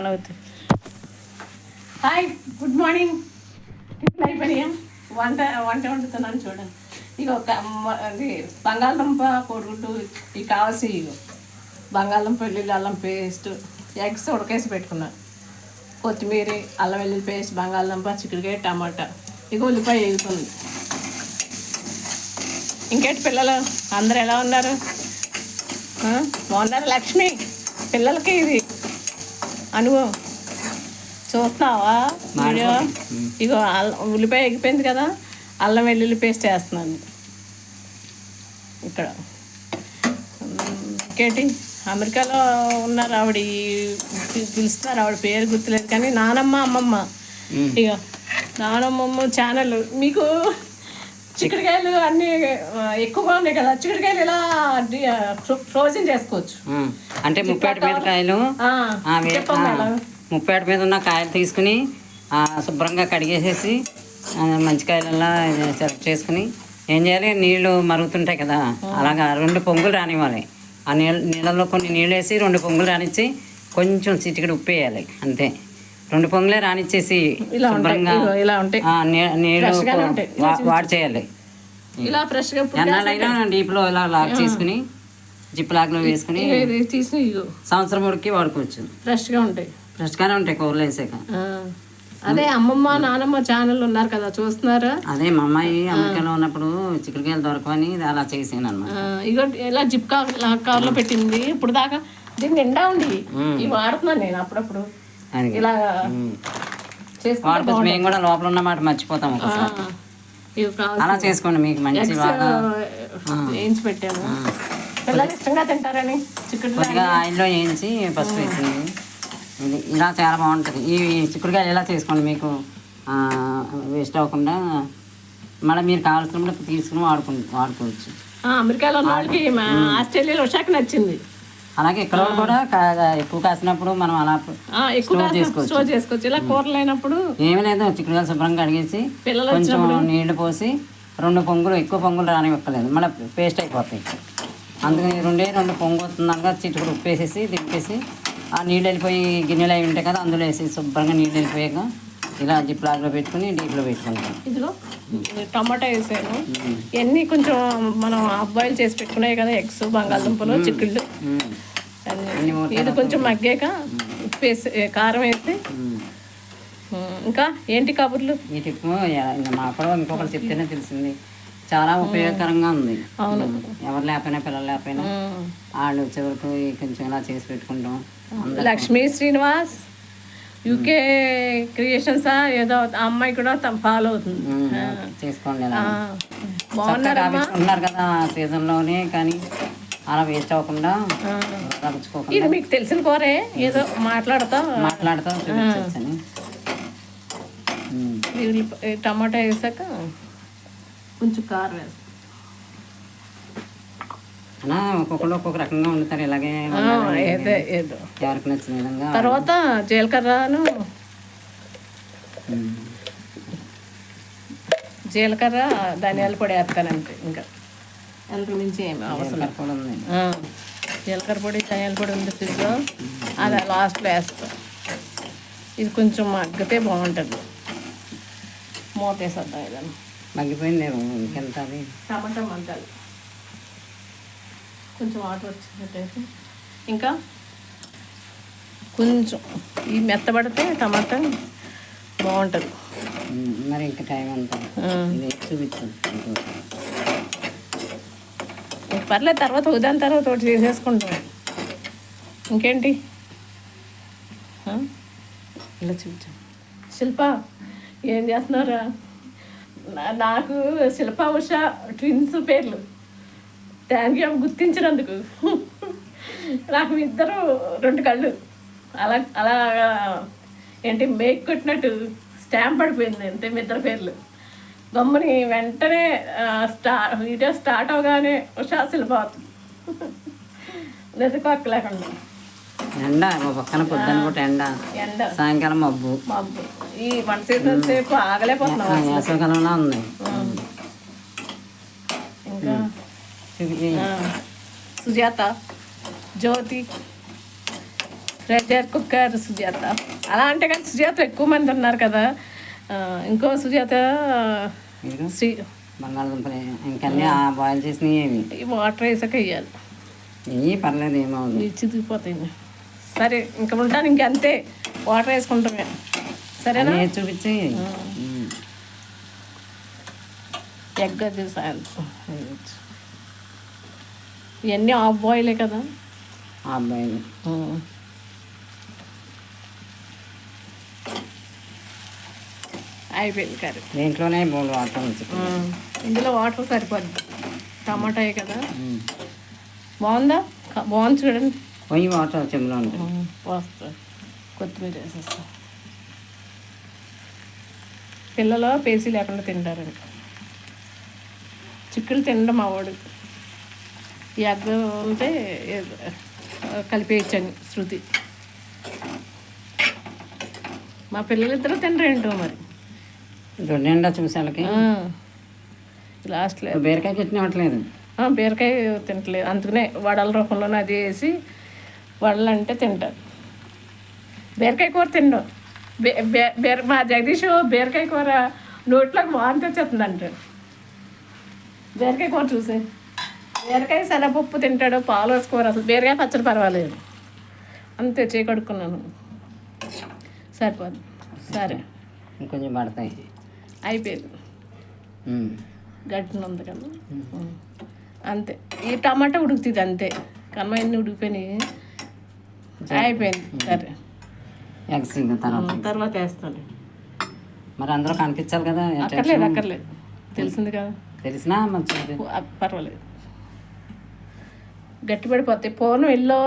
On అవుతుంది. Hi good morning tiffin అయిపోయా వంట వంట వండుతున్నాను చూడండి. ఇక ఒక అది బంగాళదుంప కోడిగుడ్డు ఇవి కావాల్సి బంగాళదుంప వెల్లుల్లి అల్లం పేస్ట్ ఎగ్స్ ఉడకేసి పెట్టుకున్నాను కొత్తిమీర అల్లం వెల్లుల్లి పేస్ట్ బంగాళదుంప చిక్కుడుకాయ టమాటా. ఇక ఉల్లిపాయ వేగుతుంది ఇంకేంటి పిల్లలు? అందరు ఎలా ఉన్నారు? బాగున్నారు లక్ష్మి? పిల్లలకి ఇది అనుభవం. చూస్తున్నావా? వీడియో? ఇగో ఉల్లిపాయ ఎగిపోయింది కదా అల్లం వెల్లుల్లి పేస్ట్ వేస్తున్నాను. ఇక్కడ. ఇంకేంటి? అమెరికాలో ఉన్నారు ఆవిడ పిలుస్తున్నారు. ఆవిడ పేరు గుర్తులేదు కానీ నానమ్మ అమ్మమ్మ. ఇక నానమ్మమ్మ ఛానల్. మీకు చిక్కుడుకాయలు అన్నీ ఎక్కువగా ఉన్నాయి కదా. చిక్కుడుకాయలు ఇలా ఫ్రోజన్ చేసుకోవచ్చు. అంటే ముప్పేట మీద కాయలు? ముప్పేట మీద ఉన్న కాయలు తీసుకుని శుభ్రంగా కడిగేసేసి మంచి కాయలల్లా సెలెక్ట్ చేసుకుని ఏం చేయాలి? నీళ్ళు మరుగుతుంటాయి కదా. అలాగా రెండు పొంగులు రానివ్వాలి. ఆ నీళ్ళ నీళ్ళలో కొన్ని నీళ్ళు వేసి రెండు పొంగులు రానిచ్చి కొంచెం చిటికెడు ఉప్పు వేయాలి అంతే. రెండు పొంగులే రానిచ్చేసి ఇలా ఉంటాయి. శుభ్రంగా ఇలా నీళ్ళు వాడి చేయాలి ఇలా ఫ్రెష్గా ఎన్నాళ్ళైనా డీప్లో ఇలా లాక్ చేసుకుని జిప్ లాక్లో వేసుకుని తీసి సంవత్సరం ఉడికి వాడుకోవచ్చు. ఫ్రెష్గా ఉంటాయి. ఫ్రెష్గానే ఉంటాయి కూరలు వేసాక. అదే అమ్మమ్మ నానమ్మ ఛానల్ ఉన్నారు కదా చూస్తున్నారా? అదే మా అమ్మాయి అమెరికాలో ఉన్నప్పుడు చిక్కుడుకాయలు దొరకవని అలా చేసాను అనమాట ఇగో ఇలా జిప్ కవర్ కవర్లో పెట్టింది. ఇప్పుడు దాకా దీన్ని నిండా ఉంది ఇవి వాడుతున్నాను నేను అప్పుడప్పుడు. ఇలా చేసుకుంటే మేము కూడా లోపల ఉన్నమాట మర్చిపోతాం ఒకసారి. అలా చేసుకోండి మీకు మంచి బాగా. వేయించి పెట్టాను. పిల్లలు ఇష్టంగా తింటారని ఆయిల్లో వేయించి పసుపు వేసింది. ఇది ఇలా చాలా బాగుంటుంది. ఈ చిక్కుడుకాయలు ఎలా చేసుకోండి మీకు? వేస్ట్ అవ్వకుండా మళ్ళీ మీరు కావాల్సినప్పుడు తీసుకుని వాడుకు వాడుకోవచ్చు. అమెరికాలో ఆస్ట్రేలియాలో ఉషాక్ నచ్చింది. అలాగే ఇక్కడ కూడా ఎక్కువ కాసినప్పుడు మనం అలా చేసుకోవచ్చు. స్టోర్ చేసుకోవచ్చు. ఇలా కూరలు అయినప్పుడు ఏమీ లేదు చిక్కుడుకాయలు శుభ్రంగా కడిగేసి పిల్లలు కొంచెం నీళ్ళు పోసి రెండు పొంగులు ఎక్కువ పొంగులు రానివ్వక్కలేదు మళ్ళీ పేస్ట్ అయిపోతాయి. అందుకని రెండే రెండు పొంగు వస్తుందనగా చిట్టుకుడు ఉప్పు వేసేసి దింపేసి ఆ నీళ్ళు వెళ్ళిపోయి గిన్నెలు అవి ఉంటాయి కదా అందులో వేసి శుభ్రంగా నీళ్ళు వెళ్ళిపోయాక ఇలా జిప్ లాగ్లో పెట్టుకుని డీప్లో పెట్టుకుంటాం. ఇదిగో ఇది టమాటా వేసాను. ఇవన్నీ కొంచెం మనం బాయిల్ చేసి పెట్టుకున్నాయి కదా ఎగ్స్ బంగాళదుంపలు చిక్కుళ్ళు. ఇది కొంచెం మగ్గాక ఉప్పు వేసి కారం వేసి. ఉమ్. ఉమ్, ఇంకా ఏంటి కబుర్లు ఈ టిప్ మాకు ఇంకొకరు చెప్తేనే తెలిసింది. చాలా ఉపయోగకరంగా ఉంది. అవును. ఎవరు లేకపోయినా పిల్లలు లేకపోయినా. వాళ్ళు వచ్చే వరకు ఈ కొంచెం ఇలా చేసి పెట్టుకుంటాం. లక్ష్మీ శ్రీనివాస్. యూకే క్రియేషన్స్ ఏదో ఆ అమ్మాయి కూడా తను ఫాలో అవుతుంది. చేసుకోండి ఉన్నారు కదా సీజన్లోనే కానీ అలా వేస్ట్ అవ్వకుండా ఇది మీకు తెలిసిన కూరే ఏదో మాట్లాడతా. మాట్లాడుతూ టమాటా వేసాక కొంచెం కారం వేస్తాం అలా ఒక్కొక్కరు ఒక్కొక్క రకంగా వండుతారు. ఇలాగే ఆ, ఏదో ఏదో. ఎవరికి నచ్చిన విధంగా తర్వాత జీలకర్రను. జీలకర్ర ధనియాల పొడి వేస్తాను అంతే ఇంకా. అంతకు మించి ఏమి అవసరం జీలకర్ర కూడా ఉంది. ఆ, జీలకర్ర పొడి ధనియాల పొడి ఉంది ఫ్రిడ్జ్లో అది లాస్ట్లో వేస్తాం. ఇది కొంచెం మగ్గితే బాగుంటుంది. మూత వేసేద్దాం ఇదని మగ్గిపోయింది ఇంకెంత అది? టమాటా మగ్గాలి కొంచెం వాటర్ వచ్చినట్టయితే ఇంకా? కొంచెం ఈ మెత్తబడితే టమాటా బాగుంటుంది. మరి ఇంకా టైం అంతా ఇంక పర్లేదు తర్వాత ఉదాని తర్వాత ఒకటి చేసేసుకుంటాం. ఇంకేంటి? ఇలా చూపించాం. శిల్ప ఏం చేస్తున్నారా నాకు శిల్ప ఉష ట్విన్స్ పేర్లు. థ్యాంక్ యూ గుర్తించినందుకు. నాకు మీ ఇద్దరు రెండు కళ్ళు. అలా అలా ఏంటి మేక్ కొట్టినట్టు స్టాంప్ పడిపోయింది అంతే మీ ఇద్దరు పేర్లు. గమ్ముని వెంటనే స్టా వీడియో స్టార్ట్ అవగానే ఉషా శిల్ప నెతుకోక్క లేకుండా ఎండ ఒక పక్కన పొద్దున పూట ఎండ. ఎండ. సాయంకాలం మబ్బు. మబ్బు. ఈ వన్ సీజన్ సేపు ఆగలేకపోతున్నాం. వేసవికాలంలో ఉంది. ఇంకా? సుజాత జ్యోతి ప్రెషర్ కుక్కర్ సుజాత అలా అంటే కానీ సుజాత ఎక్కువ మంది ఉన్నారు కదా. ఇంకో సుజాత శ్రీ బంగాళదుంపలు ఇంకన్నీ బాయిల్ చేసినవి ఏమి ఈ వాటర్ వేసాక వేయాలి. ఇవి పర్లేదు ఇవి చితికిపోతాయి సరే ఇంకా ఉంటాను ఇంకంతే వాటర్ వేసుకుంటామే. సరేనా? చూపించి. ఉమ్. ఎగ్ అది సాయంత్రం. ఇవన్నీ ఆఫ్ బాయిలే కదా. ఆ అబ్బాయిలు. అయిపోయింది కర్రీ. దీంట్లోనే బోల్ వాటర్ ఇందులో వాటర్ సరిపోద్ది. టమాటాయే కదా. బాగుందా? బాగుంది చూడండి. పొయ్యి వాటర్ ఉంటుంది వస్తా కొత్తిమీర వేసేస్తా. పిల్లలు పేసీ లేకుండా తింటారండి చిక్కులు తినడం మా వాడు ఈ అగ్గ ఉంటే కలిపేయచ్చని శృతి. మా పిల్లలిద్దరూ తినరేంటో మరి? దొడ్డెండా చూసి వాళ్ళకి లాస్ట్లో. బీరకాయ చట్నీ ఆ, బీరకాయ తింటలేదు అందుకనే వడల రూపంలోనే అది వేసి వడలు అంటే తింటారు. బీరకాయ కూర తిండం బీ బీర మా జగదీష్ బీరకాయ కూర నోట్లోకి వాంతి వచ్చేస్తుంది అంటాడు బీరకాయ కూర చూసి. బీరకాయ శనగపప్పు తింటాడు పాలు వేసుకోరు. అసలు బీరకాయ పచ్చడి పర్వాలేదు. అంతే చేయి కడుక్కున్నాను. సరిపోదు. సరే. ఇంకొంచెం పడతాయి. అయిపోయింది. గట్టిన ఉంది కదా. అంతే. ఈ టమాటా ఉడుకుతుంది అంతే. కమ్మ ఎన్ని ఉడికిపోయినాయి? అయిపోయింది. సరే. తర్వాత తర్వాత వేస్తాను మరి అందరూ కనిపించాలి కదా? అక్కర్లేదు అక్కర్లేదు. తెలిసింది కదా. తెలిసినా మంచిది. పర్వాలేదు. గట్టిపడిపోతాయి. పోను ఇల్లు